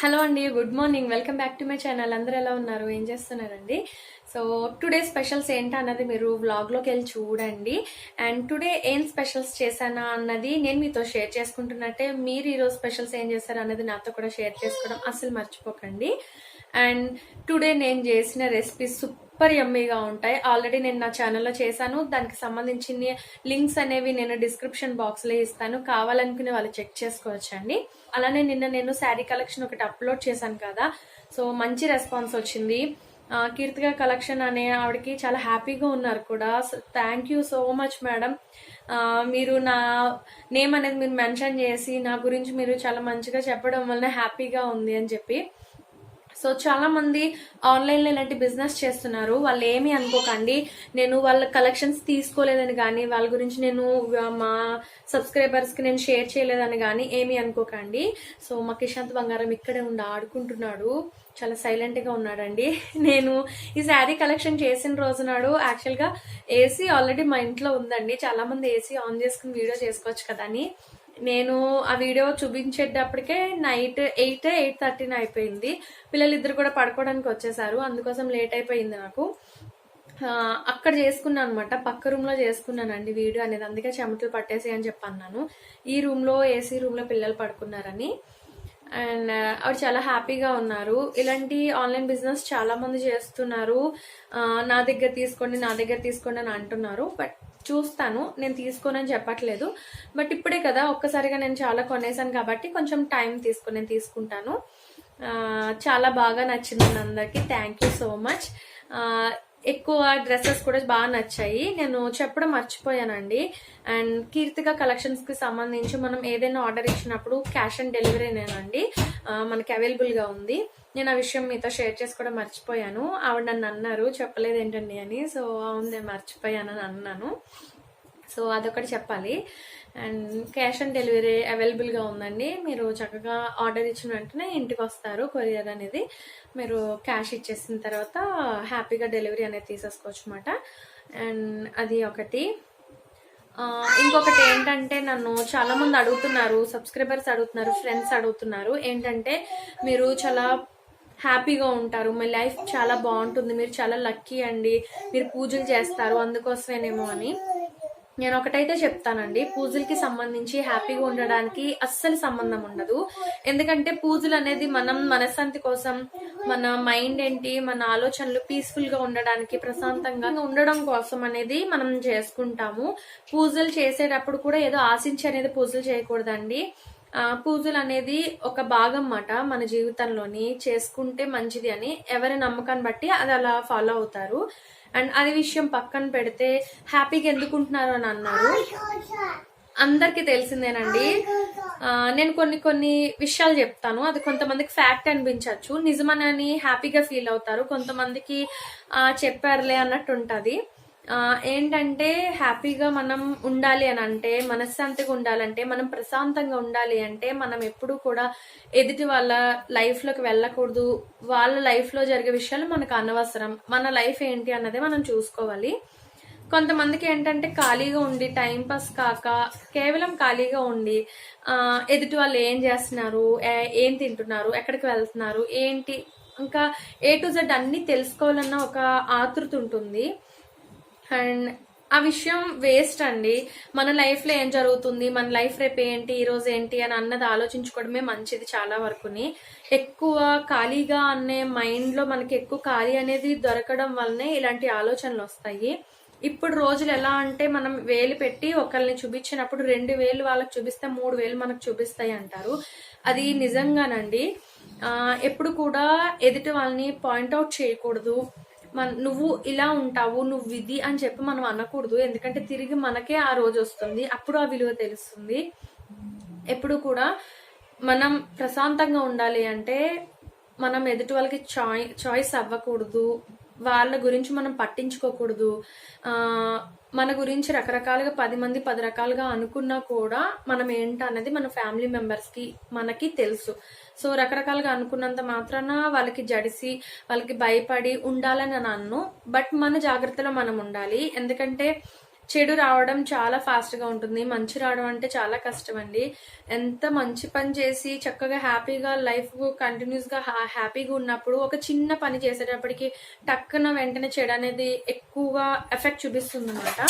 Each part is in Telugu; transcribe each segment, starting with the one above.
హలో అండి good morning. Welcome back to my channel. అందరూ ఎలా ఉన్నారు? ఏం చేస్తున్నారండి? సో టుడే స్పెషల్స్ ఏంటి అన్నది మీరు వ్లాగ్లోకి వెళ్ళి చూడండి. అండ్ టుడే ఏం స్పెషల్స్ చేశానా అన్నది నేను మీతో షేర్ చేసుకుంటున్నట్టే మీరు ఈరోజు స్పెషల్స్ ఏం చేశారు అన్నది నాతో కూడా షేర్ చేసుకోవడం అసలు మర్చిపోకండి. అండ్ టుడే నేను చేసిన రెసిపీస్ సూపర్ యమ్మీగా ఉంటాయి. ఆల్రెడీ నేను నా ఛానల్లో చేశాను. దానికి సంబంధించిన లింక్స్ అనేవి నేను డిస్క్రిప్షన్ బాక్స్లో ఇస్తాను. కావాలనుకునే వాళ్ళు చెక్ చేసుకోవచ్చండి. అలానే నిన్న నేను శారీ కలెక్షన్ ఒకటి అప్లోడ్ చేశాను కదా. సో మంచి రెస్పాన్స్ వచ్చింది. కీర్తిగా కీర్తిక కలెక్షన్ అనే ఆవిడకి చాలా హ్యాపీగా ఉన్నారు కూడా. Thank you so much madam మీరు నా నేమ్ అనేది మీరు మెన్షన్ చేసి నా గురించి మీరు చాలా మంచిగా చెప్పడం వలన హ్యాపీగా ఉంది అని చెప్పి. సో చాలా మంది ఆన్లైన్లో ఇలాంటి బిజినెస్ చేస్తున్నారు. వాళ్ళు ఏమి అనుకోకండి. నేను వాళ్ళ కలెక్షన్స్ తీసుకోలేదని కానీ వాళ్ళ గురించి నేను మా సబ్స్క్రైబర్స్కి నేను షేర్ చేయలేదని కానీ ఏమి అనుకోకండి. సో మా కిషాంత్ బంగారం ఇక్కడే ఉండి ఆడుకుంటున్నాడు. చాలా సైలెంట్గా ఉన్నాడండి. నేను ఈ శారీ కలెక్షన్ చేసిన రోజు నాడు యాక్చువల్గా ఏసీ ఆల్రెడీ మా ఇంట్లో ఉందండి. చాలా మంది ఏసీ ఆన్ చేసుకుని వీడియో చేసుకోవచ్చు కదా అని. నేను ఆ వీడియో చూపించేటప్పటికే నైట్ ఎయిట్ ఎయిట్ థర్టీన్ అయిపోయింది. పిల్లలు ఇద్దరు కూడా పడుకోవడానికి వచ్చేసారు. అందుకోసం లేట్ అయిపోయింది నాకు. అక్కడ చేసుకున్నాను అనమాట పక్క రూమ్లో చేసుకున్నానండి వీడియో అనేది. అందుకే చెమటలు పట్టేసి అని చెప్పన్నాను ఈ రూమ్లో ఏసీ రూమ్లో పిల్లలు పడుకున్నారని. అండ్ ఆవిడ చాలా హ్యాపీగా ఉన్నారు. ఇలాంటి ఆన్లైన్ బిజినెస్ చాలా మంది చేస్తున్నారు. నా దగ్గర తీసుకోండి నా దగ్గర తీసుకోండి అని అంటున్నారు. బట్ చూస్తాను నేను తీసుకోనని చెప్పట్లేదు. బట్ ఇప్పుడే కదా ఒక్కసారిగా నేను చాలా కొనేసాను కాబట్టి కొంచెం టైం తీసుకుని నేను తీసుకుంటాను. చాలా బాగా నచ్చింది అందరికీ. థ్యాంక్ యూ సో మచ్ ఎక్కువ డ్రెస్సెస్ కూడా బాగా నచ్చాయి. నేను చెప్పడం మర్చిపోయానండి. అండ్ కీర్తిక కలెక్షన్స్కి సంబంధించి మనం ఏదైనా ఆర్డర్ ఇచ్చినప్పుడు క్యాష్ ఆన్ డెలివరీనేనండి. మనకి అవైలబుల్గా ఉంది. నేను ఆ విషయం మీతో షేర్ చేసుకోవడం మర్చిపోయాను. ఆవిడ నన్ను అన్నారు చెప్పలేదు ఏంటండి అని. సో అవును నేను మర్చిపోయాను అని అన్నాను. సో అదొకటి చెప్పాలి. అండ్ క్యాష్ ఆన్ డెలివరీ అవైలబుల్గా ఉందండి. మీరు చక్కగా ఆర్డర్ ఇచ్చిన వెంటనే ఇంటికి వస్తారు కొరియర్ అనేది. మీరు క్యాష్ ఇచ్చేసిన తర్వాత హ్యాపీగా డెలివరీ అనేది తీసేసుకోవచ్చు అనమాట అండ్ అది ఒకటి. ఇంకొకటి ఏంటంటే నన్ను చాలామంది అడుగుతున్నారు సబ్స్క్రైబర్స్ అడుగుతున్నారు ఫ్రెండ్స్ అడుగుతున్నారు. ఏంటంటే మీరు చాలా హ్యాపీగా ఉంటారు. మీ లైఫ్ చాలా బాగుంటుంది. మీరు చాలా లక్కీ అండి. మీరు పూజలు చేస్తారు. అందుకోసమేనేమో అని. నేను ఒకటైతే చెప్తానండి. పూజలకి సంబంధించి హ్యాపీగా ఉండడానికి అస్సలు సంబంధం ఉండదు. ఎందుకంటే పూజలు అనేది మనం మనశ్శాంతి కోసం మన మైండ్ ఏంటి మన ఆలోచనలు పీస్ఫుల్గా ఉండడానికి ప్రశాంతంగా ఉండడం కోసం అనేది మనం చేసుకుంటాము. పూజలు చేసేటప్పుడు కూడా ఏదో ఆశించి అనేది పూజలు చేయకూడదండి. పూజలు అనేది ఒక భాగం మాట మన జీవితంలోని చేసుకుంటే మంచిది అని ఎవరి నమ్మకాన్ని బట్టి అది అలా ఫాలో అవుతారు. అండ్ అది విషయం పక్కన పెడితే హ్యాపీగా ఎందుకుంటున్నారు అని అన్నారు. అందరికీ తెలిసిందేనండి. నేను కొన్ని కొన్ని విషయాలు చెప్తాను. అది కొంతమందికి ఫ్యాక్ట్ అనిపించవచ్చు నిజమనని హ్యాపీగా ఫీల్ అవుతారు. కొంతమందికి చెప్పారులే అన్నట్టు ఉంటుంది ఏంటంటే హ్యాపీగా మనం ఉండాలి అని అంటే మనశ్శాంతిగా ఉండాలంటే మనం ప్రశాంతంగా ఉండాలి అంటే మనం ఎప్పుడూ కూడా ఎదుటి వాళ్ళ లైఫ్లోకి వెళ్ళకూడదు. వాళ్ళ లైఫ్లో జరిగే విషయాలు మనకు అనవసరం. మన లైఫ్ ఏంటి అన్నది మనం చూసుకోవాలి. కొంతమందికి ఏంటంటే ఖాళీగా ఉండి టైం పాస్ కాక కేవలం ఖాళీగా ఉండి ఎదుటి వాళ్ళు ఏం చేస్తున్నారు ఏం తింటున్నారు ఎక్కడికి వెళ్తున్నారు ఏంటి ఇంకా ఏ టు జెడ్ అన్నీ తెలుసుకోవాలన్న ఒక ఆతృత ఉంటుంది. అండ్ ఆ విషయం వేస్ట్ అండి. మన లైఫ్లో ఏం జరుగుతుంది? మన లైఫ్ రేపు ఏంటి? ఈ రోజు ఏంటి? అని అన్నది ఆలోచించుకోవడమే మంచిది చాలా వరకుని. ఎక్కువ ఖాళీగా అనే మైండ్లో మనకి ఎక్కువ ఖాళీ అనేది దొరకడం వల్లనే ఇలాంటి ఆలోచనలు వస్తాయి. ఇప్పుడు రోజులు ఎలా అంటే మనం వేలు పెట్టి ఒకరిని చూపించినప్పుడు రెండు వేలు వాళ్ళకి చూపిస్తే మూడు వేలు మనకు చూపిస్తాయి అంటారు. అది నిజంగానండి. ఎప్పుడు కూడా ఎదుటి వాళ్ళని పాయింట్అవుట్ చేయకూడదు. మన నువ్వు ఇలా ఉంటావు నువ్వు ఇది అని చెప్పి మనం అనకూడదు. ఎందుకంటే తిరిగి మనకే ఆ రోజు వస్తుంది. అప్పుడు ఆ విలువ తెలుస్తుంది. ఎప్పుడు కూడా మనం ప్రశాంతంగా ఉండాలి అంటే మనం ఎదుటి వాళ్ళకి చాయ్ చాయిస్ అవ్వకూడదు. వాళ్ళ గురించి మనం పట్టించుకోకూడదు. మన గురించి రకరకాలుగా పది మంది పది రకాలుగా అనుకున్నా కూడా మనం ఏంటన్నది మన ఫ్యామిలీ మెంబర్స్కి మనకి తెలుసు. సో రకరకాలుగా అనుకున్నంత మాత్రాన వాళ్ళకి జడిసి వాళ్ళకి భయపడి ఉండాలని అని అన్ను బట్ మన జాగ్రత్తలో మనం ఉండాలి. ఎందుకంటే చెడు రావడం చాలా ఫాస్ట్గా ఉంటుంది. మంచి రావడం అంటే చాలా కష్టం అండి ఎంత మంచి పని చేసి చక్కగా హ్యాపీగా లైఫ్ కంటిన్యూస్గా హ్యాపీగా ఉన్నప్పుడు ఒక చిన్న పని చేసేటప్పటికి టక్కున వెంటనే చెడు అనేది ఎక్కువగా ఎఫెక్ట్ చూపిస్తుంది అనమాట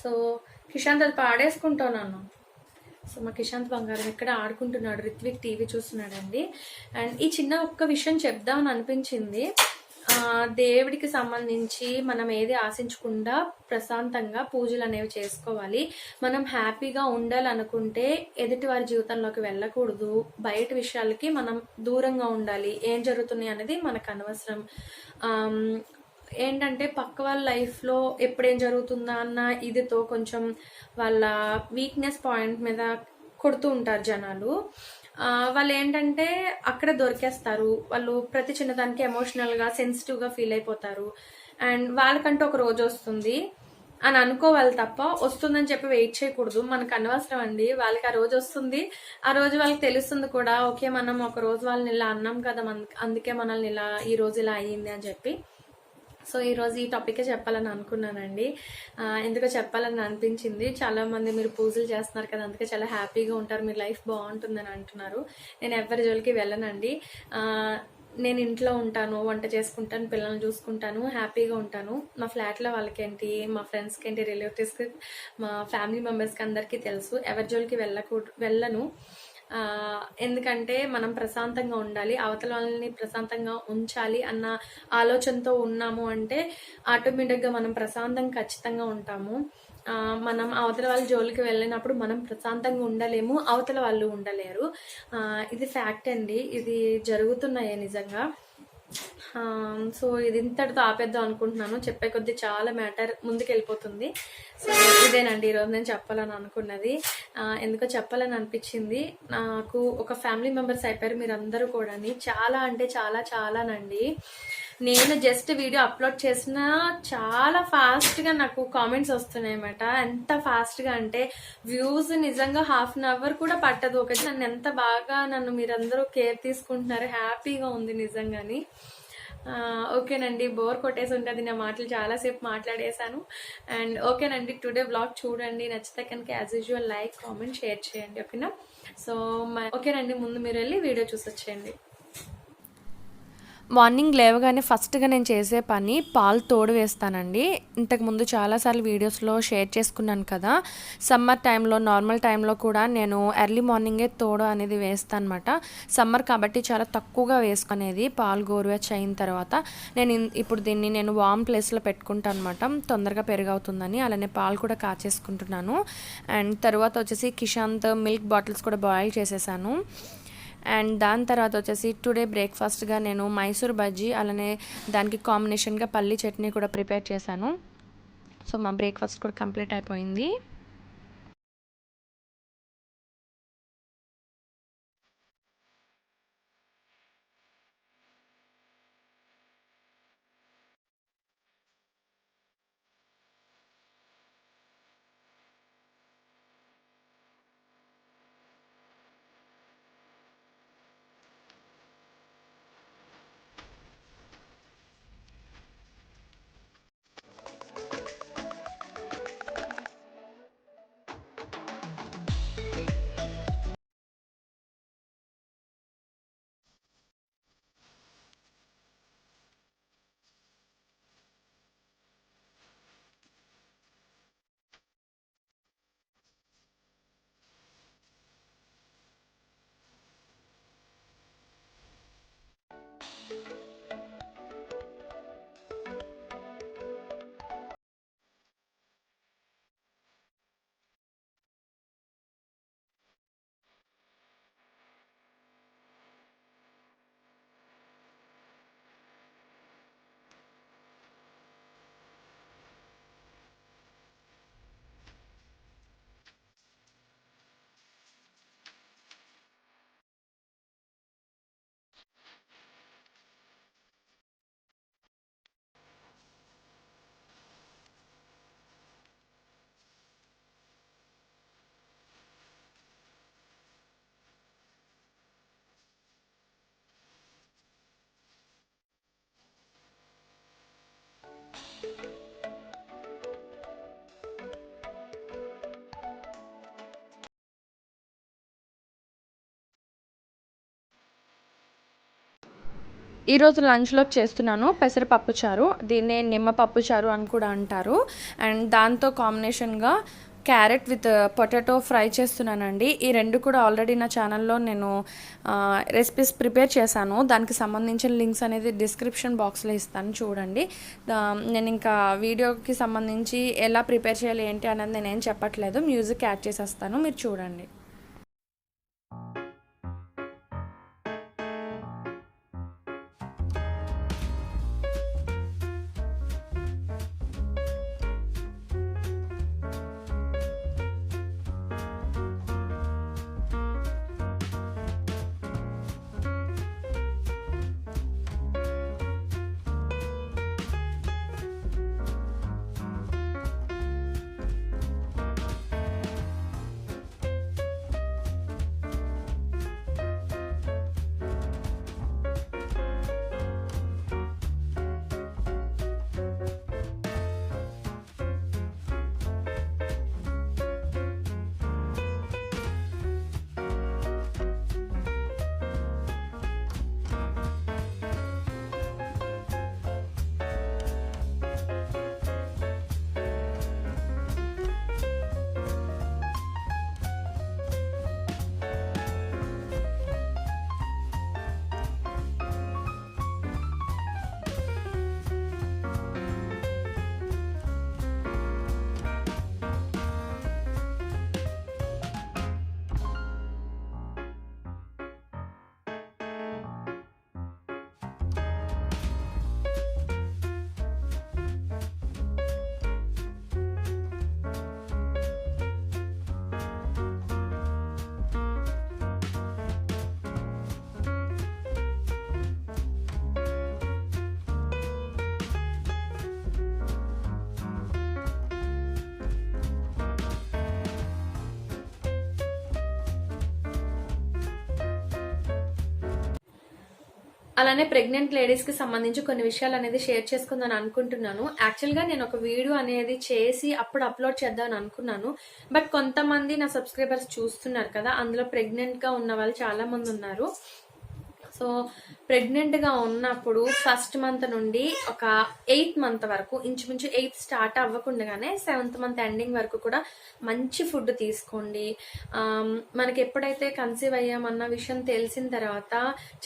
సో కిషాంత్ అది పాడేసుకుంటున్నాను సో మా కిషాంత్ బంగారం ఇక్కడ ఆడుకుంటున్నాడు? రిత్విక్ టీవీ చూస్తున్నాడండి. అండ్ ఈ చిన్న ఒక్క విషయం చెప్దామని అనిపించింది. దేవుడికి సంబంధించి మనం ఏది ఆశించకుండా ప్రశాంతంగా పూజలు అనేవి చేసుకోవాలి. మనం హ్యాపీగా ఉండాలనుకుంటే ఎదుటి వారి జీవితంలోకి వెళ్ళకూడదు. బయట విషయాలకి మనం దూరంగా ఉండాలి. ఏం జరుగుతున్నాయి అనేది మనకు అనవసరం. ఏంటంటే పక్క వాళ్ళ లైఫ్లో ఎప్పుడేం జరుగుతుందా అన్న ఇదితో కొంచెం వాళ్ళ వీక్నెస్ పాయింట్ మీద కొడుతూ ఉంటారు జనాలు. వాళ్ళు ఏంటంటే అక్కడ దొరికేస్తారు. వాళ్ళు ప్రతి చిన్నదానికి ఎమోషనల్గా సెన్సిటివ్గా ఫీల్ అయిపోతారు. అండ్ వాళ్ళకంటూ ఒక రోజు వస్తుంది. అని అనుకోవాలి తప్ప వస్తుందని చెప్పి వెయిట్ చేయకూడదు. మనకు అనవసరం అండి. వాళ్ళకి ఆ రోజు వస్తుంది. ఆ రోజు వాళ్ళకి తెలుస్తుంది కూడా ఓకే మనం ఒక రోజు వాళ్ళని ఇలా అన్నాం కదా అందుకే మనల్ని ఇలా ఈ రోజు ఇలా అయ్యింది అని చెప్పి. సో ఈరోజు ఈ టాపికే చెప్పాలని అనుకున్నానండి. ఎందుకో చెప్పాలని అనిపించింది. చాలా మంది మీరు పూజలు చేస్తున్నారు కదా అందుకే చాలా హ్యాపీగా ఉంటారు మీ లైఫ్ బాగుంటుందని అంటున్నారు. నేను ఎవరి జోలికి వెళ్ళనండి. నేను ఇంట్లో ఉంటాను వంట చేసుకుంటాను పిల్లల్ని చూసుకుంటాను హ్యాపీగా ఉంటాను. మా ఫ్లాట్లో వాళ్ళకేంటి మా ఫ్రెండ్స్కి ఏంటి రిలేటివ్స్కి మా ఫ్యామిలీ మెంబర్స్కి అందరికీ తెలుసు. ఎవరి జోలికి వెళ్ళకూడదు వెళ్ళను. ఎందుకంటే మనం ప్రశాంతంగా ఉండాలి అవతల వాళ్ళని ప్రశాంతంగా ఉంచాలి అన్న ఆలోచనతో ఉన్నాము అంటే ఆటోమేటిక్గా మనం ప్రశాంతంగా ఖచ్చితంగా ఉంటాము. మనం అవతల వాళ్ళ జోలికి వెళ్ళినప్పుడు మనం ప్రశాంతంగా ఉండలేము అవతల వాళ్ళు ఉండలేరు. ఇది ఫ్యాక్ట్ అండి. ఇది జరుగుతున్నాయి నిజంగా. సో ఇది ఇంతటితో ఆపేద్దాం అనుకుంటున్నాను. చెప్పే కొద్దీ చాలా మ్యాటర్ ముందుకు వెళ్ళిపోతుంది సో ఇదేనండి ఈరోజు నేను చెప్పాలని అనుకున్నది. ఎందుకో చెప్పాలని అనిపించింది. నాకు ఒక ఫ్యామిలీ మెంబర్స్ అయిపోయారు మీరందరూ కూడా చాలా అంటే చాలా చాలానండి. నేను జస్ట్ వీడియో అప్లోడ్ చేసిన చాలా ఫాస్ట్గా నాకు కామెంట్స్ వస్తున్నాయి అనమాట ఎంత ఫాస్ట్గా అంటే వ్యూస్ నిజంగా హాఫ్ అన్ అవర్ కూడా పట్టదు. ఒకటి నన్ను ఎంత బాగా నన్ను మీరందరూ కేర్ తీసుకుంటున్నారు. హ్యాపీగా ఉంది నిజంగాని. ఓకేనండి బోర్ కొట్టేసి ఉంటుంది నా మాటలు చాలాసేపు మాట్లాడేశాను. అండ్ ఓకేనండి టుడే బ్లాగ్ చూడండి నచ్చితే కనుక as usual like comment share చేయండి ఓకేనా? సో ఓకేనండి ముందు మీరు వెళ్ళి వీడియో చూసి వచ్చేయండి మార్నింగ్ లేవగానే ఫస్ట్గా నేను చేసే పని పాలు తోడు వేస్తానండి. ఇంతకుముందు చాలాసార్లు వీడియోస్లో షేర్ చేసుకున్నాను కదా. సమ్మర్ టైంలో నార్మల్ టైంలో కూడా నేను ఎర్లీ మార్నింగే తోడు అనేది వేస్తాను అనమాట సమ్మర్ కాబట్టి చాలా తక్కువగా వేసుకునేది పాలు గోరువెచ్చ అయిన తర్వాత. నేను ఇప్పుడు దీన్ని నేను వామ్ ప్లేస్లో పెట్టుకుంటాను అనమాట తొందరగా పెరుగవుతుందని అలానే పాలు కూడా కాచేసుకుంటున్నాను. అండ్ తర్వాత వచ్చేసి కిషాంత్ మిల్క్ బాటిల్స్ కూడా బాయిల్ చేసేసాను. అండ్ దాని తర్వాత వచ్చేసి టుడే బ్రేక్ఫాస్ట్గా నేను మైసూర్ బజ్జీ అలానే దానికి కాంబినేషన్గా పల్లి చట్నీ కూడా ప్రిపేర్ చేశాను. సో మా బ్రేక్ఫాస్ట్ కూడా కంప్లీట్ అయిపోయింది. ఈరోజు లంచ్లోకి చేస్తున్నాను పెసరపప్పు చారు. దీన్నే నిమ్మ పప్పు చారు అని కూడా అంటారు. అండ్ దాంతో కాంబినేషన్గా క్యారెట్ విత్ పొటాటో ఫ్రై చేస్తున్నానండి. ఈ రెండు కూడా ఆల్రెడీ నా ఛానల్లో నేను రెసిపీస్ ప్రిపేర్ చేశాను. దానికి సంబంధించిన లింక్స్ అనేది డిస్క్రిప్షన్ బాక్స్లో ఇస్తాను చూడండి. నేను ఇంకా వీడియోకి సంబంధించి ఎలా ప్రిపేర్ చేయాలి ఏంటి అనేది నేనేం చెప్పట్లేదు. మ్యూజిక్ యాడ్ చేసేస్తాను. మీరు చూడండి. అలానే ప్రెగ్నెంట్ లేడీస్కి సంబంధించి కొన్ని విషయాలు అనేది షేర్ చేసుకుందాం అనుకుంటున్నాను. యాక్చువల్గా నేను ఒక వీడియో అనేది చేసి అప్పుడు అప్లోడ్ చేద్దామని అనుకున్నాను. బట్ కొంతమంది నా సబ్స్క్రైబర్స్ చూస్తున్నారు కదా అందులో ప్రెగ్నెంట్గా ఉన్న వాళ్ళు చాలా మంది ఉన్నారు. సో ప్రెగ్నెంట్గా ఉన్నప్పుడు ఫస్ట్ మంత్ నుండి ఒక ఎయిత్ మంత్ వరకు ఇంచుమించు ఎయిత్ స్టార్ట్ అవ్వకుండానే సెవెంత్ మంత్ ఎండింగ్ వరకు కూడా మంచి ఫుడ్ తీసుకోండి. మనకి ఎప్పుడైతే కన్సీవ్ అయ్యామన్న విషయం తెలిసిన తర్వాత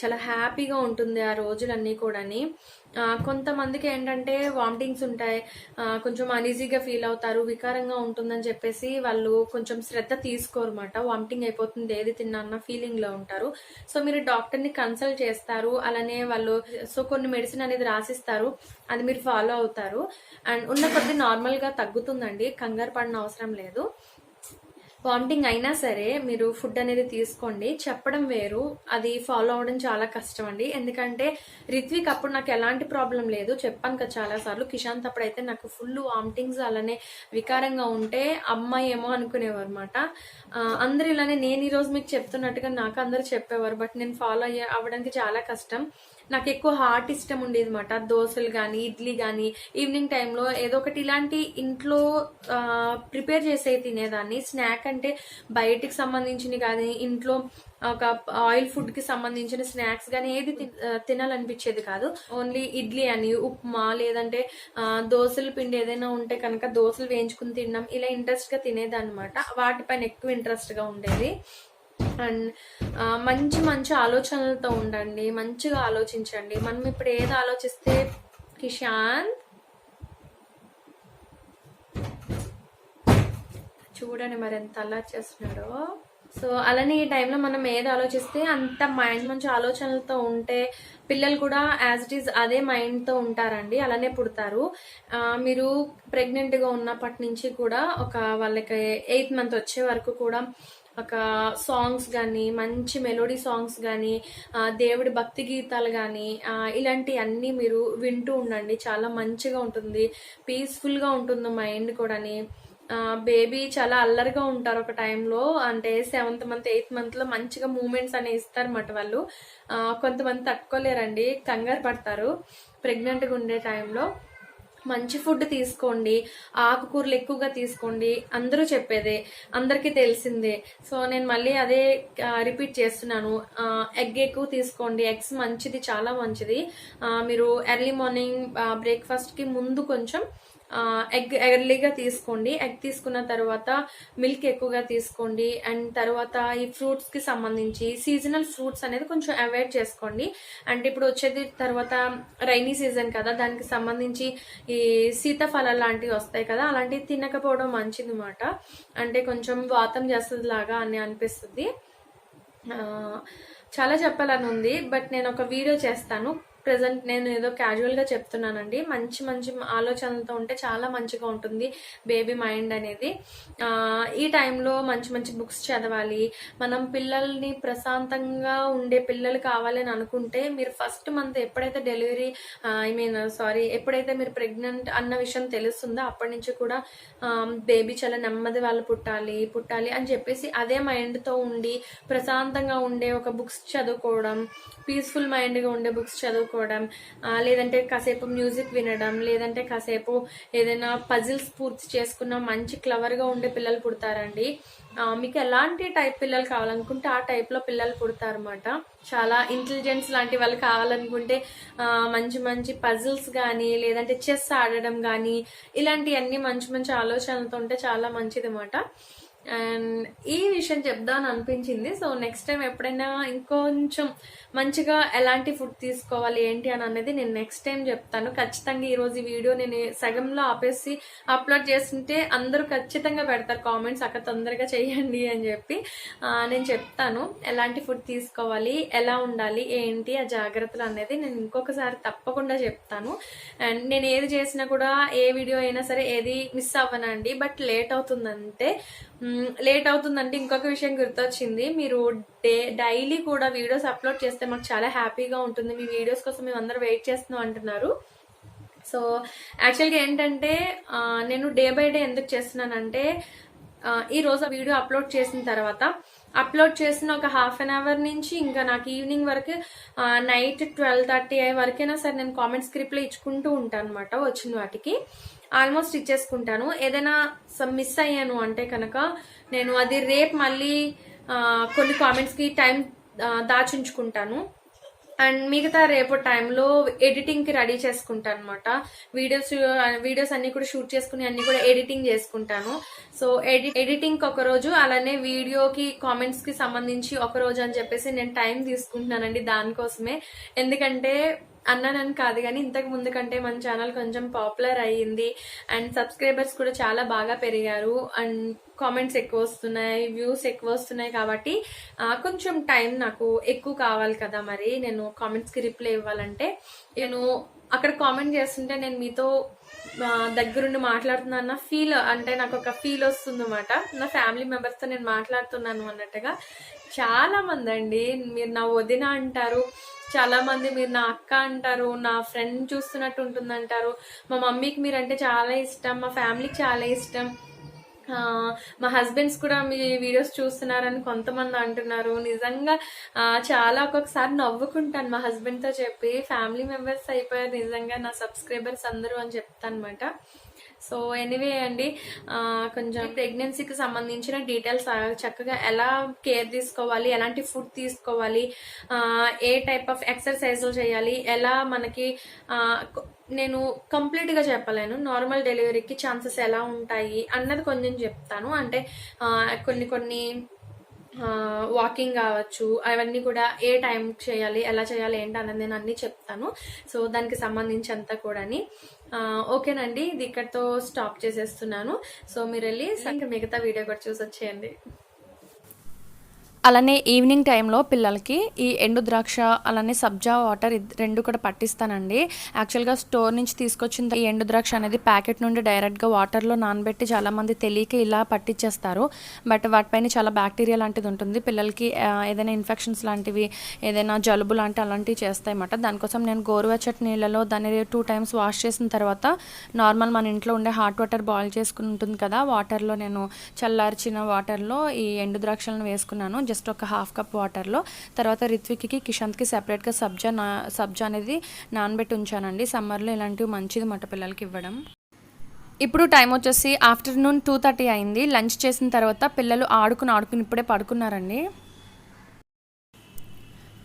చాలా హ్యాపీగా ఉంటుంది ఆ రోజులన్నీ కూడాని. కొంతమందికి ఏంటంటే వామిటింగ్స్ ఉంటాయి. కొంచెం అనీజీగా ఫీల్ అవుతారు వికారంగా ఉంటుందని చెప్పేసి వాళ్ళు కొంచెం శ్రద్ధ తీసుకోరు అనమాట వామిటింగ్ అయిపోతుంది ఏది తిన్నా అన్న ఉంటారు. సో మీరు డాక్టర్ని కన్సల్ట్ చేస్తారు అలానే వాళ్ళు సో కొన్ని మెడిసిన్ అనేది రాసిస్తారు అది మీరు ఫాలో అవుతారు. అండ్ ఉన్న కొద్ది నార్మల్గా తగ్గుతుందండి కంగారు పడిన అవసరం లేదు. వామిటింగ్ అయినా సరే మీరు ఫుడ్ అనేది తీసుకోండి. చెప్పడం వేరు. అది ఫాలో అవడం చాలా కష్టం అండి. ఎందుకంటే రిత్విక్ అప్పుడు నాకు ఎలాంటి ప్రాబ్లం లేదు. చెప్పాను కదా చాలా సార్లు. కిషాంత్ అప్పుడైతే నాకు ఫుల్ వామిటింగ్స్ అలానే వికారంగా ఉంటే అమ్మాయి ఏమో అనుకునేవారు అనమాట అందరు ఇలానే నేను ఈ రోజు మీకు చెప్తున్నట్టుగా నాకు అందరు చెప్పేవారు. బట్ నేను ఫాలో అయ్యే అవ్వడానికి చాలా కష్టం. నాకు ఎక్కువ హార్ట్ ఇష్టం ఉండేది అనమాట దోశలు కానీ ఇడ్లీ కానీ ఈవినింగ్ టైంలో ఏదో ఒకటి ఇలాంటి ఇంట్లో ప్రిపేర్ చేసే తినేదాన్ని. స్నాక్ అంటే బయటికి సంబంధించినవి కానీ ఇంట్లో ఒక ఆయిల్ ఫుడ్కి సంబంధించిన స్నాక్స్ కానీ ఏది తి- తినాలనిపించేది కాదు. ఓన్లీ ఇడ్లీ అని ఉప్మా లేదంటే ఆ, దోశల పిండి ఏదైనా ఉంటే కనుక దోశలు వేయించుకుని తినడం ఇలా ఇంట్రెస్ట్గా తినేదన్నమాట. వాటిపైన ఎక్కువ ఇంట్రెస్ట్గా ఉండేది. అండ్ మంచి మంచి ఆలోచనలతో ఉండండి మంచిగా ఆలోచించండి. మనం ఇప్పుడు ఏది ఆలోచిస్తే కిషాన్? చూడండి మరి ఎంత అలా చేస్తున్నాడో. సో అలానే ఈ టైంలో మనం ఏది ఆలోచిస్తే అంత మైండ్ మంచి ఆలోచనలతో ఉంటే పిల్లలు కూడా యాజ్ ఇట్ ఈస్ అదే మైండ్తో ఉంటారండి అలానే పుడతారు. మీరు ప్రెగ్నెంట్గా ఉన్నప్పటి నుంచి కూడా ఒక వాళ్ళకి ఎయిత్ మంత్ వచ్చే వరకు కూడా ఒక సాంగ్స్ కానీ మంచి మెలోడీ సాంగ్స్ కానీ దేవుడి భక్తి గీతాలు కానీ ఇలాంటి అన్నీ మీరు వింటూ ఉండండి. చాలా మంచిగా ఉంటుంది. పీస్ఫుల్గా ఉంటుంది మైండ్ కూడాని. బేబీ చాలా అల్లరిగా ఉంటారు ఒక టైంలో అంటే సెవెంత్ మంత్ ఎయిత్ మంత్లో మంచిగా మూమెంట్స్ అనేవి ఇస్తారన్నమాట వాళ్ళు. కొంతమంది తట్టుకోలేరండి. కంగారు పడతారు. ప్రెగ్నెంట్గా ఉండే టైంలో మంచి ఫుడ్ తీసుకోండి ఆకుకూరలు ఎక్కువగా తీసుకోండి అందరూ చెప్పేదే అందరికీ తెలిసిందే. సో నేను మళ్ళీ అదే రిపీట్ చేస్తున్నాను. ఎగ్ ఎక్కువ తీసుకోండి ఎగ్స్ మంచిది చాలా మంచిది. మీరు ఎర్లీ మార్నింగ్ బ్రేక్ఫాస్ట్కి ముందు కొంచెం ఎగ్ ఎర్లీగా తీసుకోండి. ఎగ్ తీసుకున్న తర్వాత మిల్క్ ఎక్కువగా తీసుకోండి. అండ్ తర్వాత ఈ ఫ్రూట్స్కి సంబంధించి సీజనల్ ఫ్రూట్స్ అనేది కొంచెం అవాయిడ్ చేసుకోండి. అంటే ఇప్పుడు వచ్చేది తర్వాత రైనీ సీజన్ కదా దానికి సంబంధించి ఈ సీతాఫలాలు లాంటివి వస్తాయి కదా అలాంటివి తినకపోవడం మంచిది అనమాట అంటే కొంచెం వాతం చేస్తుంది లాగా అని అనిపిస్తుంది. చాలా చెప్పాలని ఉంది బట్ నేను ఒక వీడియో చేస్తాను. ప్రజెంట్ నేను ఏదో క్యాజువల్గా చెప్తున్నానండి. మంచి మంచి ఆలోచనలతో ఉంటే చాలా మంచిగా ఉంటుంది బేబీ మైండ్ అనేది. ఈ టైంలో మంచి మంచి బుక్స్ చదవాలి. మనం పిల్లల్ని ప్రశాంతంగా ఉండే పిల్లలు కావాలని అనుకుంటే మీరు ఫస్ట్ మంత్ ఎప్పుడైతే డెలివరీ ఐ మీన్ సారీ ఎప్పుడైతే మీరు ప్రెగ్నెంట్ అన్న విషయం తెలుస్తుందో అప్పటి నుంచి కూడా బేబీ చాలా నెమ్మది వాళ్ళు పుట్టాలి పుట్టాలి అని చెప్పేసి అదే మైండ్తో ఉండి ప్రశాంతంగా ఉండే ఒక బుక్స్ చదువుకోవడం పీస్ఫుల్ మైండ్గా ఉండే బుక్స్ చదువుకోవడం లేదంటే కాసేపు మ్యూజిక్ వినడం లేదంటే కాసేపు ఏదైనా పజిల్స్ పూర్తి చేసుకున్న మంచి క్లవర్గా ఉండే పిల్లలు పుడతారండి. మీకు ఎలాంటి టైప్ పిల్లలు కావాలనుకుంటే ఆ టైప్లో పిల్లలు పుడతారనమాట చాలా ఇంటెలిజెన్స్ లాంటి వాళ్ళు కావాలనుకుంటే మంచి మంచి పజిల్స్ కానీ లేదంటే చెస్ ఆడడం కానీ ఇలాంటివన్నీ మంచి మంచి ఆలోచనలతో ఉంటే చాలా మంచిది అన్నమాట అండ్ ఈ విషయం చెప్దాం అనిపించింది. సో నెక్స్ట్ టైం ఎప్పుడైనా ఇంకొంచెం మంచిగా ఎలాంటి ఫుడ్ తీసుకోవాలి ఏంటి అని అనేది నేను నెక్స్ట్ టైం చెప్తాను. ఖచ్చితంగా ఈరోజు ఈ వీడియో నేను సగంలో ఆపేసి అప్లోడ్ చేస్తుంటే అందరూ ఖచ్చితంగా పెడతారు కామెంట్స్ అక్కడ తొందరగా చేయండి అని చెప్పి నేను చెప్తాను. ఎలాంటి ఫుడ్ తీసుకోవాలి ఎలా ఉండాలి ఏంటి ఆ జాగ్రత్తలు అనేది నేను ఇంకొకసారి తప్పకుండా చెప్తాను. అండ్ నేను ఏది చేసినా కూడా ఏ వీడియో అయినా సరే ఏది మిస్ అవ్వనండి. బట్ లేట్ అవుతుందంటే లేట్ అవుతుందంటే ఇంకొక విషయం గుర్తొచ్చింది. మీరు డే డైలీ కూడా వీడియోస్ అప్లోడ్ చేస్తే మాకు చాలా హ్యాపీగా ఉంటుంది. మీ వీడియోస్ కోసం మేము అందరూ వెయిట్ చేస్తున్నాం అంటున్నారు. సో యాక్చువల్గా ఏంటంటే నేను డే బై డే ఎందుకు చేస్తున్నానంటే ఈ రోజు వీడియో అప్లోడ్ చేసిన తర్వాత అప్లోడ్ చేసిన ఒక హాఫ్ అన్ అవర్ నుంచి ఇంకా నాకు ఈవినింగ్ వరకు నైట్ ట్వెల్వ్ థర్టీ అయ్యే వరకైనా సరే నేను కామెంట్ స్క్రిప్ట్లో ఇచ్చుకుంటూ ఉంటాను అనమాట వచ్చిన వాటికి. ఆల్మోస్ట్ ఇచ్చేసుకుంటాను ఏదైనా మిస్ అయ్యాను అంటే కనుక నేను అది రేపు మళ్ళీ కొన్ని కామెంట్స్కి టైం దాచుంచుకుంటాను. అండ్ మిగతా రేపు టైంలో ఎడిటింగ్కి రెడీ చేసుకుంటాను అనమాట వీడియోస్ వీడియోస్ అన్ని కూడా షూట్ చేసుకుని అన్ని కూడా ఎడిటింగ్ చేసుకుంటాను. సో ఎడి ఎడిటింగ్కి ఒక రోజు అలానే వీడియోకి కామెంట్స్కి సంబంధించి ఒక రోజు అని చెప్పేసి నేను టైం తీసుకుంటున్నానండి దానికోసమే. ఎందుకంటే అన్నానని కాదు కానీ ఇంతకు ముందు కంటే మన ఛానల్ కొంచెం పాపులర్ అయ్యింది. అండ్ సబ్స్క్రైబర్స్ కూడా చాలా బాగా పెరిగారు. అండ్ కామెంట్స్ ఎక్కువ వస్తున్నాయి వ్యూస్ ఎక్కువ వస్తున్నాయి కాబట్టి కొంచెం టైం నాకు ఎక్కువ కావాలి కదా మరి. నేను కామెంట్స్కి రిప్లై ఇవ్వాలంటే నేను అక్కడ కామెంట్ చేస్తుంటే నేను మీతో దగ్గరుండి మాట్లాడుతున్నాను ఫీల్ అంటే నాకు ఒక ఫీల్ వస్తుంది అనమాట నా ఫ్యామిలీ మెంబర్స్తో నేను మాట్లాడుతున్నాను అన్నట్టుగా. చాలా మంది అండి మీరు నా వదిన అంటారు. చాలా మంది మీరు నా అక్క అంటారు నా ఫ్రెండ్ చూస్తున్నట్టు ఉంటుంది అంటారు మా మమ్మీకి మీరంటే చాలా ఇష్టం మా ఫ్యామిలీకి చాలా ఇష్టం. మా హస్బెండ్స్ కూడా మీ వీడియోస్ చూస్తున్నారని కొంతమంది అంటున్నారు. నిజంగా చాలా ఒక్కొక్కసారి నవ్వుకుంటాను మా హస్బెండ్తో చెప్పి. ఫ్యామిలీ మెంబర్స్ అయిపోయారు నిజంగా నా సబ్స్క్రైబర్స్ అందరూ అని చెప్తా అనమాట సో ఎనీవే అండి కొంచెం ప్రెగ్నెన్సీకి సంబంధించిన డీటెయిల్స్ చక్కగా ఎలా కేర్ తీసుకోవాలి ఎలాంటి ఫుడ్ తీసుకోవాలి ఏ టైప్ ఆఫ్ ఎక్సర్సైజులు చేయాలి ఎలా మనకి నేను కంప్లీట్గా చెప్పలేను. నార్మల్ డెలివరీకి ఛాన్సెస్ ఎలా ఉంటాయి అన్నది కొంచెం చెప్తాను. అంటే కొన్ని కొన్ని వాకింగ్ కావచ్చు అవన్నీ కూడా ఏ టైం చేయాలి ఎలా చేయాలి ఏంటి అన్నది నేను అన్ని చెప్తాను. సో దానికి సంబంధించి అంతా కూడాని ఓకేనండి ఇది ఇక్కడతో స్టాప్ చేసేస్తున్నాను. సో మీరు వెళ్ళి ఇంకా మిగతా వీడియో కూడా చూసి వచ్చేయండి. అలానే ఈవినింగ్ టైంలో పిల్లలకి ఈ ఎండు ద్రాక్ష అలానే సబ్జా వాటర్ రెండు కూడా పట్టిస్తానండి. యాక్చువల్గా స్టోర్ నుంచి తీసుకొచ్చిన ఈ ఎండు ద్రాక్ష అనేది ప్యాకెట్ నుండి డైరెక్ట్గా వాటర్లో నానబెట్టి చాలామంది తెలియక ఇలా పట్టించేస్తారు బట్ వాటిపైన చాలా బ్యాక్టీరియా లాంటిది ఉంటుంది. పిల్లలకి ఏదైనా ఇన్ఫెక్షన్స్ లాంటివి ఏదైనా జలుబు లాంటి అలాంటివి చేస్తాయన్నమాట దానికోసం నేను గోరువెచ్చటి నీళ్ళలో దాన్ని టూ టైమ్స్ వాష్ చేసిన తర్వాత నార్మల్ మన ఇంట్లో ఉండే హాట్ వాటర్ బాయిల్ చేసుకుని ఉంటుంది కదా వాటర్లో నేను చల్లార్చిన వాటర్లో ఈ ఎండు ద్రాక్షలను వేసుకున్నాను. జస్ట్ ఒక హాఫ్ కప్ వాటర్లో. తర్వాత రిత్విక్కి కిషాంత్కి సెపరేట్గా సబ్జా నా సబ్జా అనేది నానబెట్టి ఉంచానండి. సమ్మర్లో ఇలాంటివి మంచిది మట పిల్లలకి ఇవ్వడం. ఇప్పుడు టైం వచ్చేసి ఆఫ్టర్నూన్ టూ థర్టీ అయింది. లంచ్ చేసిన తర్వాత పిల్లలు ఆడుకుని ఆడుకుని ఇప్పుడే పడుకున్నారండి.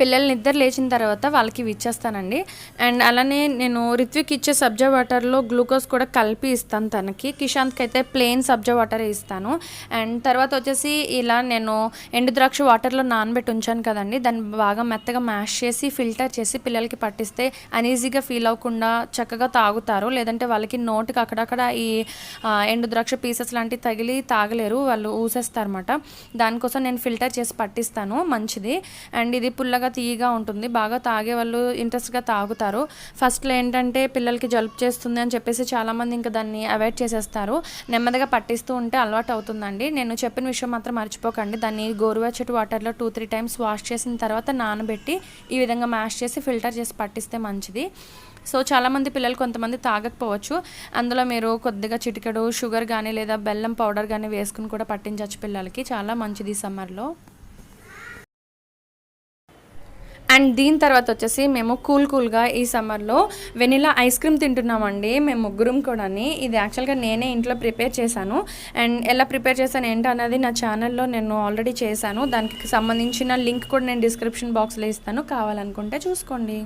పిల్లల్ని ఇద్దరు లేచిన తర్వాత వాళ్ళకి ఇవి ఇచ్చేస్తానండి. అండ్ అలానే నేను రిత్విక్ ఇచ్చే సబ్జా వాటర్లో గ్లూకోజ్ కూడా కలిపి ఇస్తాను తనకి. కిషాంత్కి అయితే ప్లెయిన్ సబ్జా వాటరే ఇస్తాను. అండ్ తర్వాత వచ్చేసి ఇలా నేను ఎండు ద్రాక్ష వాటర్లో నానబెట్టి ఉంచాను కదండి. దాన్ని బాగా మెత్తగా మ్యాష్ చేసి ఫిల్టర్ చేసి పిల్లలకి పట్టిస్తే అనీజీగా ఫీల్ అవ్వకుండా చక్కగా తాగుతారు. లేదంటే వాళ్ళకి నోటికి అక్కడక్కడ ఈ ఎండు ద్రాక్ష పీసెస్ లాంటివి తగిలి తాగలేరు. వాళ్ళు ఊసేస్తారన్నమాట. దానికోసం నేను ఫిల్టర్ చేసి పట్టిస్తాను. మంచిది. అండ్ ఇది పుల్లగా తీయగా ఉంటుంది బాగా తాగే వాళ్ళు ఇంట్రెస్ట్గా తాగుతారు. ఫస్ట్లో ఏంటంటే పిల్లలకి జలుపు చేస్తుంది అని చెప్పేసి చాలామంది ఇంకా దాన్ని అవాయిడ్ చేసేస్తారు. నెమ్మదిగా పట్టిస్తూ ఉంటే అలవాటు అవుతుందండి. నేను చెప్పిన విషయం మాత్రం మర్చిపోకండి. దాన్ని గోరువెచ్చటి వాటర్లో టూ త్రీ టైమ్స్ వాష్ చేసిన తర్వాత నానబెట్టి ఈ విధంగా మ్యాష్ చేసి ఫిల్టర్ చేసి పట్టిస్తే మంచిది. సో చాలామంది పిల్లలు కొంతమంది తాగకపోవచ్చు. అందులో మీరు కొద్దిగా చిటికెడు షుగర్ కానీ లేదా బెల్లం పౌడర్ కానీ వేసుకుని కూడా పట్టించవచ్చు పిల్లలకి. చాలా మంచిది సమ్మర్లో అండ్ దీని తర్వాత వచ్చేసి మేము కూల్ కూల్గా ఈ సమ్మర్లో వెనిలా ఐస్ క్రీమ్ తింటున్నామండి. మేము ముగ్గురం కూడా ఇది యాక్చువల్గా నేనే ఇంట్లో ప్రిపేర్ చేశాను. అండ్ ఎలా ప్రిపేర్ చేశాను ఏంటి అన్నది నా ఛానల్లో నేను ఆల్రెడీ చేశాను. దానికి సంబంధించిన లింక్ కూడా నేను డిస్క్రిప్షన్ బాక్స్లో ఇస్తాను. కావాలనుకుంటే చూసుకోండి.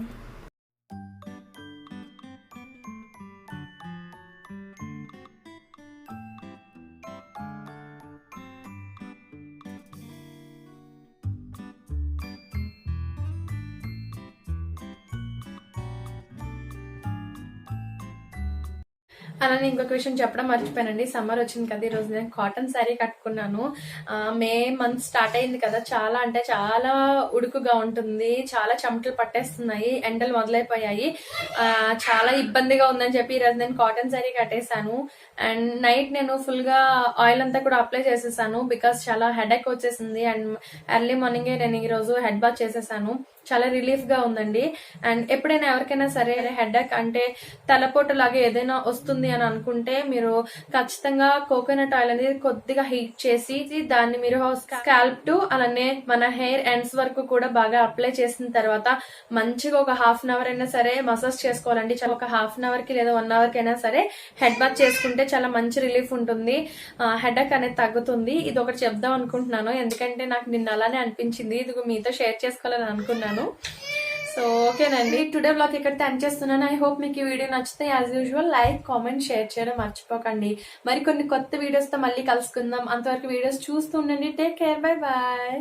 అలానే ఇంకొక విషయం చెప్పడం మర్చిపోయానండి. సమ్మర్ వచ్చింది కదా ఈ రోజు నేను కాటన్ శారీ కట్టుకున్నాను. మే మంత్ స్టార్ట్ అయింది కదా చాలా అంటే చాలా ఉడుకుగా ఉంటుంది చాలా చెమటలు పట్టేస్తున్నాయి ఎండలు మొదలైపోయాయి. చాలా ఇబ్బందిగా ఉందని చెప్పి ఈ రోజు నేను కాటన్ శారీ కట్టేశాను. అండ్ నైట్ నేను ఫుల్గా ఆయిల్ అంతా కూడా అప్లై చేసేసాను బికాస్ చాలా హెడేక్ వచ్చేసింది. అండ్ ఎర్లీ మార్నింగే నేను ఈరోజు హెడ్ బాత్ చేసేసాను. చాలా రిలీఫ్గా ఉందండి. అండ్ ఎప్పుడైనా ఎవరికైనా సరే హెడేక్ అంటే తలపోటు లాగా ఏదైనా వస్తుంది అని అనుకుంటే మీరు ఖచ్చితంగా కోకోనట్ ఆయిల్ అనేది కొద్దిగా హీట్ చేసి దాన్ని మీరు స్కాల్ప్ టు అలానే మన హెయిర్ ఎండ్స్ వరకు కూడా బాగా అప్లై చేసిన తర్వాత మంచిగా ఒక హాఫ్ అన్ అవర్ అయినా సరే మసాజ్ చేసుకోవాలండి. చాలా ఒక హాఫ్ అన్ అవర్కి లేదా వన్ అవర్ కైనా అయినా సరే హెడ్ బాత్ చేసుకుంటే చాలా మంచి రిలీఫ్ ఉంటుంది. హెడక్ అనేది తగ్గుతుంది. ఇది ఒకటి చెప్దాం అనుకుంటున్నాను. ఎందుకంటే నాకు నిన్న అలానే అనిపించింది. ఇది మీతో షేర్ చేసుకోవాలని అనుకున్నాను. సో ఓకేనండి. టుడే బ్లాగ్ ఇక్కడ ఎండ్ చేస్తున్నాను. ఐ హోప్ మీకు ఈ వీడియో నచ్చితే as usual like comment share చేయడం మర్చిపోకండి. మరి కొన్ని కొత్త వీడియోస్తో మళ్ళీ కలుసుకుందాం. అంతవరకు వీడియోస్ చూస్తూ ఉండండి. Take care bye bye